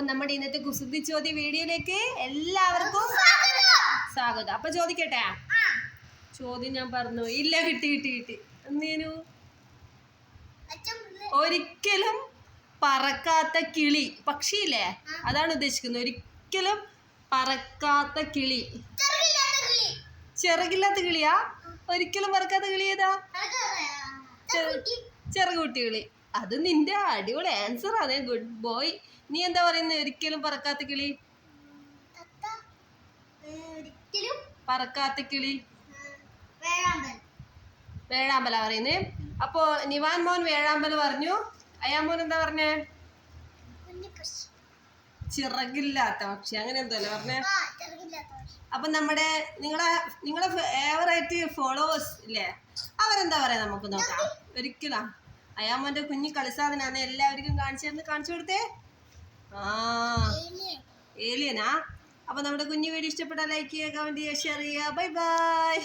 അപ്പൊ നമ്മുടെ ഇന്നത്തെ കുസൃതി ചോദ്യ വീഡിയോയിലേക്ക് എല്ലാവർക്കും സ്വാഗതം. അപ്പൊ ചോദിക്കട്ടെ? ചോദ്യം ഞാൻ പറഞ്ഞു. ഇല്ല കിട്ടി കിട്ടി കിട്ടി. എന്തേനു ഒരിക്കലും പറക്കാത്ത കിളി. പക്ഷിയില്ലേ? അതാണ് ഉദ്ദേശിക്കുന്നത്. ഒരിക്കലും പറക്കാത്ത കിളി. ചിറകില്ലാത്ത കിളിയാ? ഒരിക്കലും പറക്കാത്ത കിളി ഏതാ? ചെറുകുട്ടി കിളി. അത് നിന്റെ അടിപൊളി ആൻസർ ആണ്. ഗുഡ് ബോയ് നീ എന്താ പറയുന്നത് ഒരിക്കലും പറക്കാത്ത കിളി. ഒരിക്കലും പറക്കാത്ത കിളി. വേഴാമ്പല പറയുന്നേ. അപ്പോ നിവാൻ മോൻ വേഴാമ്പൽ പറഞ്ഞു. അയാമോൻ എന്താ പറഞ്ഞേ? ചിറകില്ലാത്ത പക്ഷി. അങ്ങനെ എന്തല്ലേ പറഞ്ഞേ? അപ്പൊ നമ്മുടെ നിങ്ങളെ നിങ്ങളെ ഫേവറേറ്റ് ഫോളോവേഴ്സ് ഇല്ലേ? അവരെന്താ പറയാ നമുക്ക് നോക്കാം. ഒരിക്കലാ. അയാമോന്റെ കുഞ്ഞു കളിസാധനാണ്. എല്ലാവർക്കും കാണിച്ചു തന്നെ കാണിച്ചു കൊടുത്തേ. ആ ഏലിയനാ. അപ്പൊ നമ്മുടെ കുഞ്ഞു വീഡിയോ ഇഷ്ടപ്പെട്ടാൽ ലൈക്ക് ചെയ്യുക കമന്റ് ചെയ്യുക ഷെയർ ചെയ്യുക. Bye bye